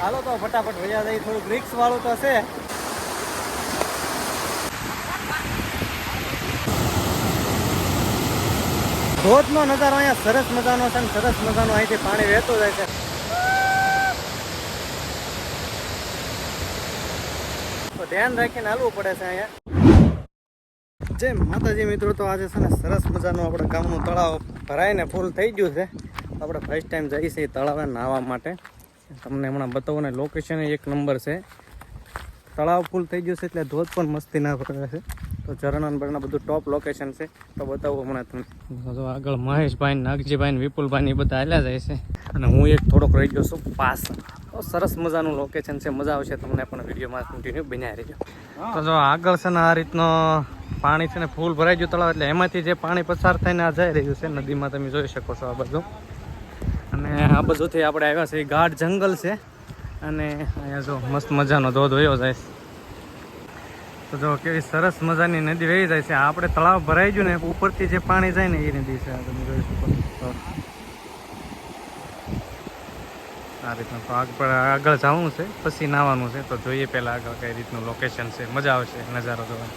હાલો તો ફટાફટ વયા જઈ થોડુંક રિક્સ વાળું તો છે. ધોધનો નજારો અહીંયા સરસ મજાનો છે ને સરસ મજાનો અહીંથી પાણી વહેતું જાય છે. તો ધ્યાન રાખીને હાલવું પડે છે અહીંયા. જય માતાજી મિત્રો તો આજે છે ને સરસ મજાનું આપણે ગામનું તળાવ ભરાઈને ફૂલ થઈ ગયું છે. આપણે ફર્સ્ટ ટાઈમ જઈએ છીએ તળાવે નાહવા માટે. તમને હમણાં બતાવો ને લોકેશન એક નંબર છે. તળાવ ફૂલ થઈ ગયું છે એટલે ધોધ પણ મસ્તી ના પકડે છે. તો ઝરણા બધું ટોપ લોકેશન છે. તો બતાવું હમણાં તમને. તો આગળ મહેશભાઈ નાગજીભાઈ ને વિપુલભાઈ એ બધા હાલ્યા જાય છે. અને હું એક થોડોક રહી ગયો છું પાસ. તો સરસ મજાનું લોકેશન છે. મજા આવશે તમને પણ વિડીયોમાં કન્ટિન્યુ બન્યા રહેજો. તો જો આગળ છે ને આ રીતનો પાણી છે ને ફૂલ ભરાઈ ગયું તળાવ એટલે એમાંથી જે પાણી પસાર થઈને આ જઈ રહ્યું છે નદીમાં તમે જોઈ શકો છો આ બધું અને આ બધુંથી આપણે આવ્યા છે ગાઢ જંગલ છે. અને અહીંયા જો મસ્ત મજાનો ધોધ વયો જાય. તો જો કેવી સરસ મજાની નદી વહી જાય છે. આપણે તળાવ ભરાઈ ગયું ને ઉપરથી જે પાણી જાય ને એ નદી છે. તમે જોઈ આ રીતનું તો આગળ આગળ જવાનું છે, પછી નાવાનું છે. તો જોઈએ પહેલાં આગળ કઈ રીતનું લોકેશન છે. મજા આવશે નજારો જોવાનો.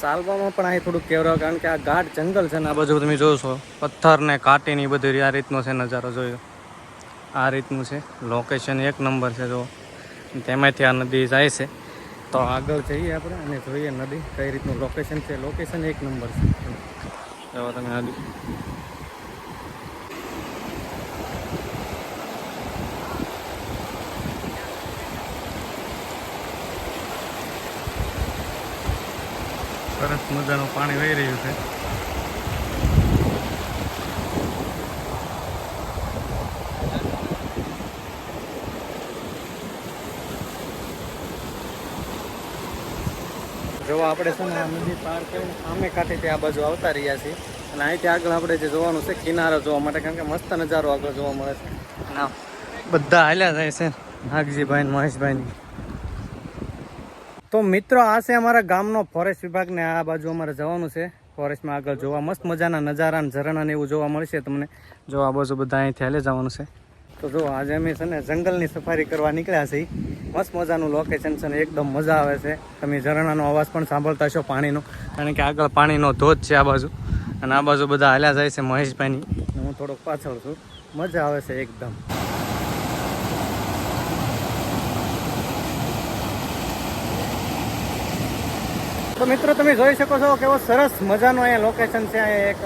સાલવામાં પણ અહીં થોડુંક કેવરાવ કારણ કે આ ગાઢ જંગલ છે ને, આ બાજુ તમે જોશો. પથ્થર ને કાંટીની બધી એ આ રીતનો છે નજારો જોયો. આ રીતનું છે. લોકેશન એક નંબર છે, જો. તેમાંથી આ નદી જાય છે. તો આગળ જઈએ આપણે અને જોઈએ નદી કઈ રીતનું લોકેશન છે. લોકેશન એક નંબર છે. જો તમે આગળ. સરસ મજાનું પાણી વહી રહ્યું છે. જો આપણે છે ને નદી પાર કરીને સામે કાંઠેથી આ બાજુ આવતા રહ્યા છીએ. અને અહીંથી આગળ આપણે જે જોવાનું છે, કિનારો જોવા માટે, કારણ કે મસ્ત નજારો આગળ જોવા મળે છે. ના બધા હાલ્યા જાય છે, નાગજીભાઈ ને મહેશભાઈ તો મિત્રો, આ છે અમારા ગામનો ફોરેસ્ટ વિભાગને આ બાજુ અમારે જવાનું છે. ફોરેસ્ટમાં આગળ જોવા મસ્ત મજાના નજારા ઝરણા ને એવું જોવા મળશે તમને. જો આ બાજુ બધા અહીંથી હાલે જવાનું છે. તો જો આજે અમે છે ને જંગલની સફારી કરવા નીકળ્યા છીએ. મસ્ત મજાનું લોકેશન છે ને એકદમ મજા આવે છે. તમે ઝરણાનો અવાજ પણ સાંભળતા છો પાણીનો. કારણ કે આગળ પાણીનો ધોધ છે આ બાજુ. અને આ બાજુ બધા હાલ્યા જાય છે મહેશભાઈની. હું થોડોક પાછળ છું. મજા આવે છે એકદમ. તો મિત્રો, તમે જોઈ શકો છો કેવો સરસ મજાનો અહીંયા લોકેશન છે. એક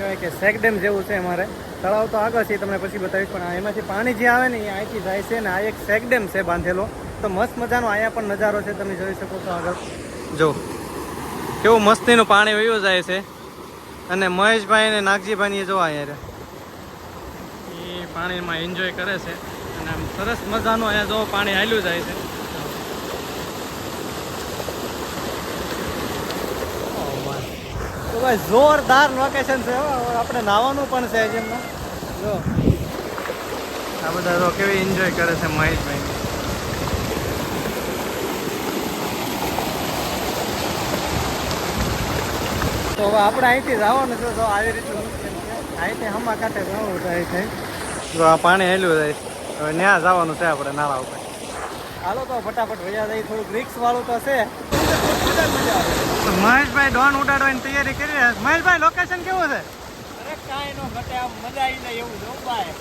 કહેવાય કે સેક ડેમ જેવું છે અમારે. તળાવ તો આગળ છે તમને પછી બતાવીશ, પણ એમાંથી પાણી જે આવે ને એ અહીંથી જાય છે ને આ એક સેક ડેમ છે બાંધેલો. તો મસ્ત મજાનો અહીંયા પણ નજારો છે, તમે જોઈ શકો છો આગળ. જો, કેવું મસ્તીનું પાણી વયું જાય છે. અને મહેશભાઈ અને નાગજીભાઈ જોવા અહીંયા એ પાણીમાં એન્જોય કરે છે. અને આમ સરસ મજાનું અહીંયા જો પાણી હાલ્યું જાય છે. ભાઈ જોરદાર લોકેશન છે. આપણે નાવાનું પણ છે જેમના જો. આ બધા તો કેવી એન્જોય કરે છે મહેશભાઈ તો હવે આપણે અહીંથી જવાનું છે તો આવી રીતનું. અહીંથી હમા કાંઠે જવું થાય છે. જો આ પાણી હેલું જાય. હવે ત્યાં જવાનું છે આપણે નાળા ઉપર. હાલો તો ફટાફટ વયા જાય થોડુંક રિક્સ વાળું તો છે. મહેશભાઈ ડોન ઉડાડવાની તૈયારી કરી રહ્યા છે. મહેશભાઈ લોકેશન કેવું છે? અરે કાંઈ નો ઘટે આમ મજા આવી જાય એવું જો ભાઈ.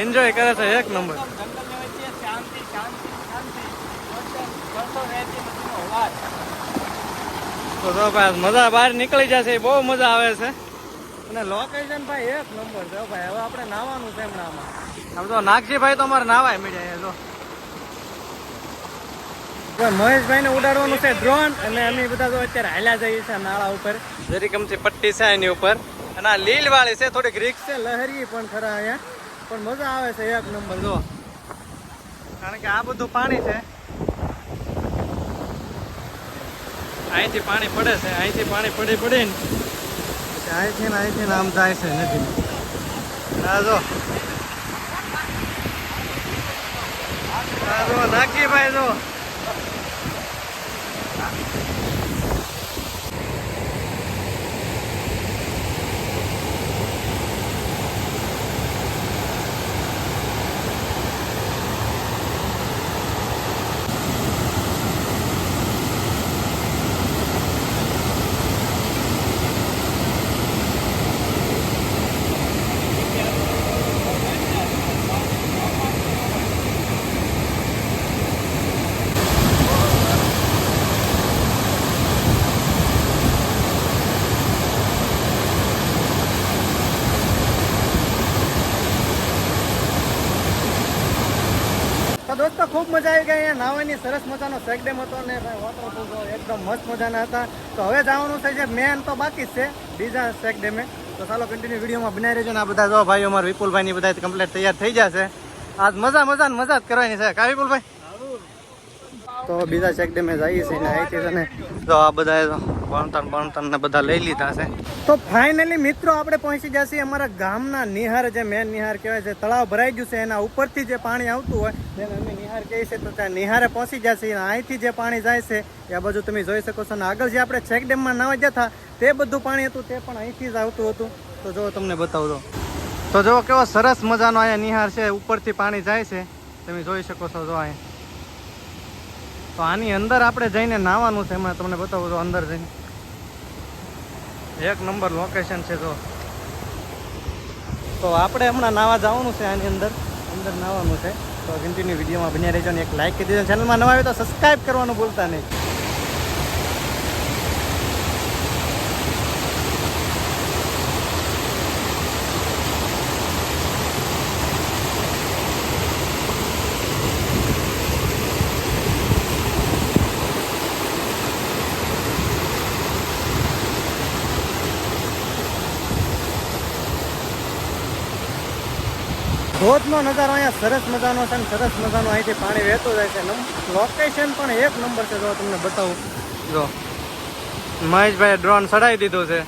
એન્જોય કરે છે એક નંબર જંગલની વચ્ચે શાંતિ શાંતિ શાંતિ. વચન રહેતી નદીનો અવાજ. તો તો ભાઈ મજા બહાર નીકળી જશે બહુ મજા આવે છે. અને લોકેશન ભાઈ એક નંબર છે ભાઈ. હવે આપણે નાવાનું છે હમણાં આમ તો નાગજીભાઈ તો અમારે નાવાય મળ્યા જો. મહેશભાઈ ને ઉડાડવાનું છે ડ્રોન અને અમે બધા તો અત્યારે હાલ્યા જઈએ છીએ નાળા ઉપર. જરી ગમતી પટ્ટી છે એની ઉપર. અને આ લીલ વાળી છે થોડીક રિક્સ છે લહેરી પણ ખરા અહીંયા. પણ મજા આવે છે એક નંબર. જો. કારણ કે આ બધું પાણી છે. અહીંથી પાણી પડે છે અહીંથી પાણી પડી પડીને. અહીંથી ને અહીંથી આમ જાય છે નથી આ જો. આ જો નાખી ભાઈ જો દોસ્તો ખૂબ મજા આવી ગઈ અહીંયા નાવાની સરસ મજાનો સેક ડેમ હતો ને ભાઈ વોટરફોલ એકદમ મસ્ત મજાના હતા. તો હવે જવાનું છે જે મેન તો બાકી છે, બીજા સેક ડેમે. તો ચાલો કન્ટિન્યુ વિડીયોમાં બનાવી રહેજો ને આ બધા જો ભાઈઓ, અમારા વિપુલભાઈની બધા કમ્પ્લીટ તૈયાર થઈ જશે આજ મજા મજા મજા જ કરવાની છે. કા વિપુલભાઈ? તો બીજા ચેક ડેમે જઈએ છીએ ને અહીંથી છે ને તો આ બધા ભણતર ભણતર ને બધા લઈ લીધા છે. તો ફાઇનલી મિત્રો આપણે પહોંચી જશે અમારા ગામના નિહાર જે મેન નિહાર કહેવાય છે તળાવ ભરાઈ ગયું છે એના ઉપરથી જે પાણી આવતું હોય જેને અમે નિહાર કહીએ છીએ તો ત્યાં નિહારે પહોંચી જશે અને અહીંથી જે પાણી જાય છે એ આ બાજુ તમે જોઈ શકો છો અને આગળ જે આપણે ચેક ડેમમાં નાવા જતા તે બધું પાણી હતું તે પણ અહીંથી જ આવતું હતું. તો જો તમને બતાવું દો તો જો કેવો સરસ મજાનો અહીંયા નિહાર છે ઉપરથી પાણી જાય છે. તમે જોઈ શકો છો જો અહીંયા. તો આની અંદર આપણે જઈને નાવાનું છે હમણાં તમને બતાવું તો અંદર જઈને. એક નંબર લોકેશન છે જો. તો આપણે હમણાં નાવા જવાનું છે આની અંદર. અંદર નાવાનું છે. તો કન્ટિન્યુ વિડીયોમાં બન્યા રહેજો ને એક લાઇક કરી દેજો. ચેનલમાં નવા આવે તો સબસ્ક્રાઈબ કરવાનું ભૂલતા નહીં. ધોધનો નજારો અહીંયા સરસ મજાનો છે ને સરસ મજાનો અહીંથી પાણી વહેતું જાય છે. લોકેશન પણ એક નંબર છે, જો તમને બતાવું. જો. મહેશભાઈ ડ્રોન ચડાવી દીધું છે.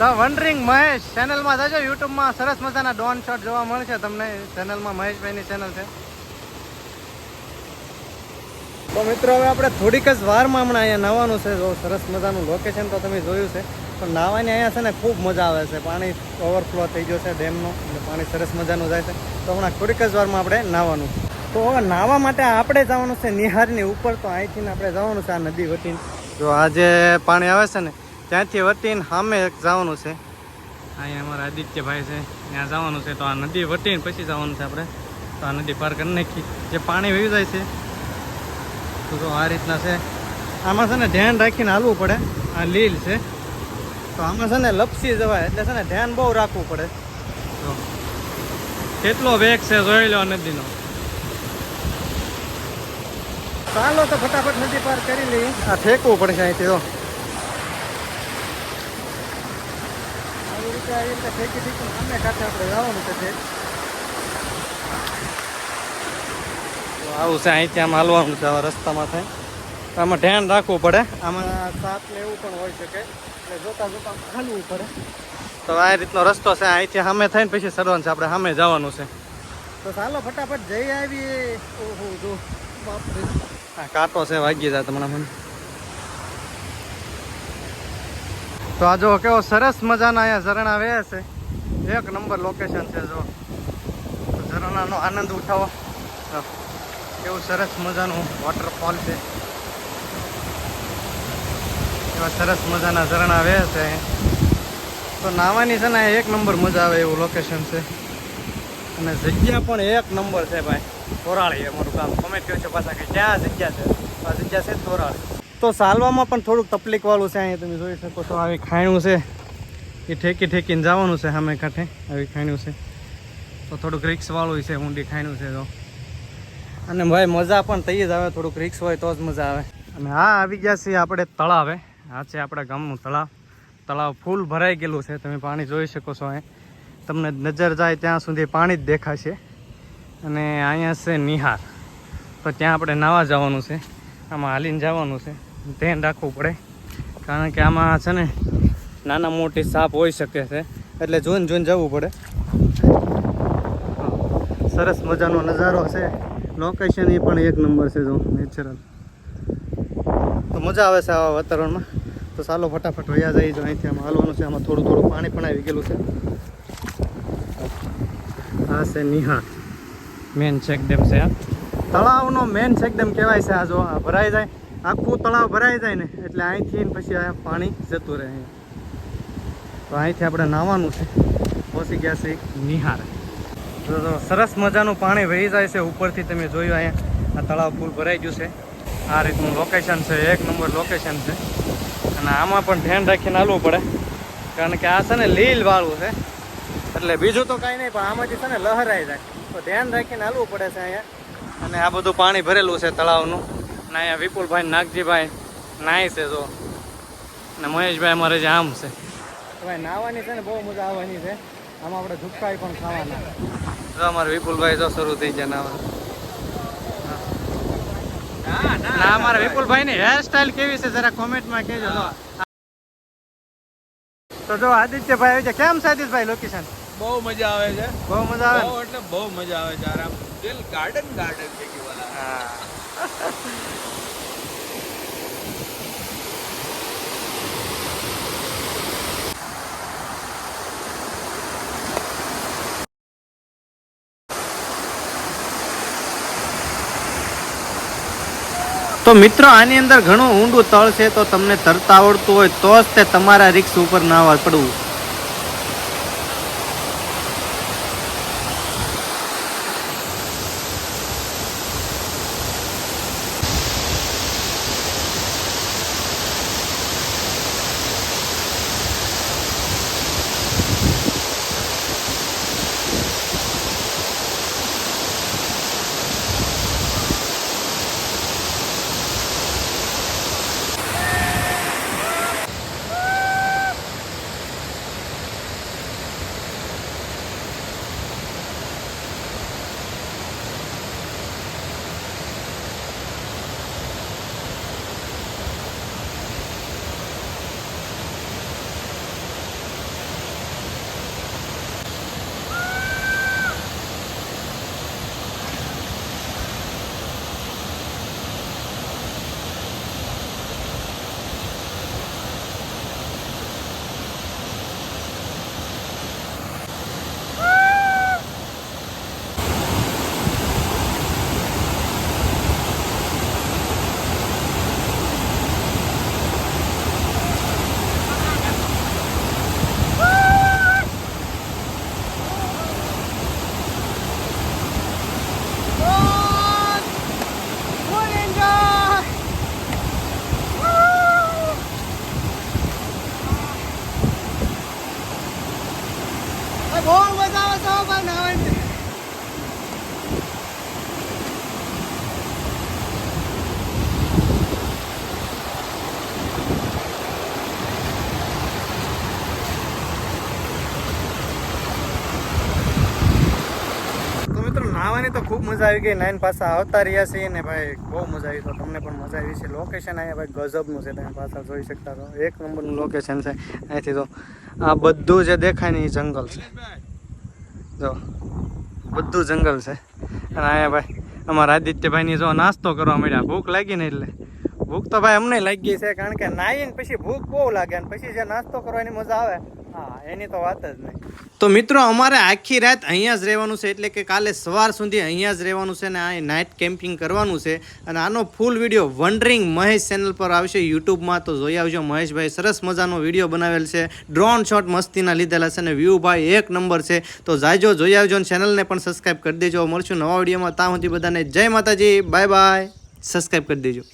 ધ વન્ડરિંગ મહેશ ચેનલમાં જજો યુટ્યુબમાં સરસ મજાના ડ્રોન શોટ જોવા મળશે તમને. ચેનલમાં મહેશભાઈની ચેનલ છે. તો મિત્રો, હવે આપણે થોડીક જ વારમાં હમણાં અહીંયા નવાનું છે. જો સરસ મજાનું લોકેશન તો તમે જોયું છે. તો નાવાની અહીંયા છે ને ખૂબ મજા આવે છે. પાણી ઓવરફ્લો થઈ ગયો છે ડેમનો, એટલે પાણી સરસ મજાનું જાય છે. તો હમણાં થોડીક જ વારમાં આપણે નાવાનું તો હવે નાવા માટે આપણે જવાનું છે નિહારની ઉપર, તો અહીંથી આપણે જવાનું છે આ નદી વટીને જો આ જે પાણી આવે છે ને, ત્યાંથી વટીને સામે જવાનું છે. અહીંયા અમારા આદિત્યભાઈ છે, ત્યાં જવાનું છે. તો આ નદી વટીને પછી જવાનું છે આપણે. તો આ નદી પાર કરી નાખી. જે પાણી વહી જાય છે, તો જો આ રીતના છે. આમાં છે ને ધ્યાન રાખીને હાલવું પડે. આ લીલ છે. તો આમાં છે ને લપસી જવાય એટલે છે ને ધ્યાન બહુ રાખવું પડે. કેટલો વેગ છે જોઈ લો નદીનો. ચાલો તો ફટાફટ નદી પાર કરી લઈએ. આ ફેંકવું પડશે અહીંથી તો આવી રીતે આવી રીતે ફેંકી ફેંકી સામે કાંઠે આપણે જવાનું છે તો આવું છે અહીંથી આમ હાલવાનું છે રસ્તામાં થાય. આમાં ધ્યાન રાખવું પડે. આમાં સાપ ને એવું પણ હોઈ શકે. એટલે જોતા જોતા હાલવું પડે. તો આ રીતનો રસ્તો છે. અહીંથી સામે થઈને પછી સરવાનું છે. આપણે સામે જવાનું છે. તો ચાલો ફટાફટ જઈ આવીએ. ઓહો જો. બાપરે. આ કાંટો છે વાગી જાય તમને મને. તો આ જો કેવો સરસ મજાના અહીંયા ઝરણા વે છે. એક નંબર લોકેશન છે જો. ઝરણાનો આનંદ ઉઠાવો. કેવું સરસ મજાનું વોટરફોલ છે. એવા સરસ મજાના ઝરણા વહે છે તો નાવાની છે ને એક નંબર મજા આવે એવું લોકેશન છે. અને જગ્યા પણ એક નંબર છે ભાઈ. તોરાળી અમારું ગામ. કમેન્ટ કહો છો પાછા કે ક્યાં જગ્યા છે? આ જગ્યા છે તોરાળી તો સાલવામાં પણ થોડુંક તકલીફ વાળું છે અહીંયા તમે જોઈ શકો છો. આવી ખાણું છે. એ ઠેકી ઠેકીને જવાનું છે સામે કાંઠે. આવી ખાણું છે. તો થોડુંક રિક્સવાળું છે, ઊંડી ખાણું છે તો. અને ભાઈ મજા પણ થઈ જ આવે, થોડુંક રિક્સ હોય તો જ મજા આવે. અને હા, આવી ગયા છીએ આપણે તળાવે. આ છે આપણા ગામનું તળાવ. તળાવ ફૂલ ભરાઈ ગયેલું છે. તમે પાણી જોઈ શકો છો અહીં. તમને નજર જાય ત્યાં સુધી પાણી જ દેખાશે. અને અહીંયા છે નિહાર. તો ત્યાં આપણે નાવા જવાનું છે. આમાં હાલીને જવાનું છે. ધ્યાન રાખવું પડે. કારણ કે આમાં છે ને નાના મોટી સાપ હોઈ શકે છે. એટલે જોઈને જોઈને જવું પડે. સરસ મજાનો નજારો છે. લોકેશન એ પણ એક નંબર છે જો નેચરલ તો મજા આવે છે આવા વાતાવરણમાં. તો ચાલો ફટાફટ વયા જાય જો અહીંથી આમાં હાલવાનું છે. આમાં થોડું થોડું પાણી પણ આવી ગયેલું છે. આ છે નિહાર મેન ચેકડેમ છે આ. તળાવનો મેન ચેકડેમ કહેવાય છે આ જો, આ ભરાઈ જાય. આખું તળાવ ભરાઈ જાય ને, એટલે અહીંથી પછી આ પાણી જતું રહે તો અહીંથી આપણે નાહવાનું છે. પહોંચી ગયા છે નિહાર સરસ મજાનું પાણી વહી જાય છે ઉપરથી તમે જોયું અહીંયા. આ તળાવ ફૂલ ભરાઈ ગયું છે. આ રીતનું લોકેશન છે એક નંબર લોકેશન છે. અને આમાં પણ ધ્યાન રાખીને હાલવું પડે. કારણ કે આ છે ને લીલ વાળું છે. એટલે બીજું તો કાંઈ નહીં પણ આમાંથી છે ને લહેરાઈ જાય. તો ધ્યાન રાખીને હાલવું પડે છે અહીંયા. અને આ બધું પાણી ભરેલું છે તળાવનું. અને અહીંયા વિપુલભાઈ નાગજીભાઈ નાય છે જો. અને મહેશભાઈ અમારે જે આમ છે. ભાઈ નાહવાની છે ને બહુ મજા આવવાની છે. આમાં આપણે ઝુકાઈ પણ ખાવાના. જો અમારે વિપુલભાઈ તો શરૂ થઈ ગયા નાવા. ના અમારા વિપુલભાઈ ની હેરસ્ટાઈલ કેવી છે જરા કોમેન્ટમાં કહેજો. જો તો જો આદિત્યભાઈ આવી છે કેમ છે આદિત્યભાઈ લોકેશન બહુ મજા આવે છે. બહુ મજા આવે એટલે બહુ મજા આવે છે. આરામ. દિલ ગાર્ડન ગાર્ડન થઈ કે વાલા હા. તો મિત્રો, આની અંદર ઘણું ઊંડું તળ છે, તો તમને તરતા આવડતું હોય તો જ તે તમારા રિક્સ ઉપર નાવા પડવું બહુ મજા આવે છે ભાઈ નાવાની તો નાહવાની તો ખૂબ મજા આવી ગઈ. નાઈન પાછા આવતા રહ્યા છીએ ને ભાઈ, બહુ મજા આવી. તો તમને પણ મજા આવી છે લોકેશન અહીંયા ભાઈ ગજબનું છે. તમે પાછા જોઈ શકતા છો એક નંબરનું લોકેશન છે. અહીંથી તો આ બધું જે દેખાય ને એ જંગલ છે. જો, બધું જંગલ છે. અને અહીંયા ભાઈ, અમારા આદિત્યભાઈની જો નાસ્તો કરવા મળ્યા. ભૂખ લાગી ને એટલે. ભૂખ તો ભાઈ અમને લાગી છે, કારણ કે નાહીને પછી ભૂખ બહુ લાગે અને પછી જે નાસ્તો કરવાની મજા આવે. હા, એની તો વાત જ નહીં. તો મિત્રો, અમારે આખી રાત અહીંયા જ રહેવાનું છે, એટલે કે કાલે સવાર સુધી અહીંયા જ રહેવાનું છે અને આ નાઇટ કેમ્પિંગ કરવાનું છે. અને આનો full video wandering Mahesh channel પર આવશે, યુટ્યુબમાં તો જોઈ આવજો. મહેશભાઈ સરસ મજાનો વીડિયો બનાવેલ છે. ડ્રોન શોટ મસ્તીના લીધેલા છે અને વ્યૂ ભાઈ એક નંબર છે. તો જાયજો જોઈ આવજો અને ચેનલને પણ સબસ્ક્રાઈબ કરી દેજો. મળશું નવા વિડીયોમાં ત્યાં સુધી બધાને જય માતાજી. બાય બાય સબસ્ક્રાઈબ કરી દેજો.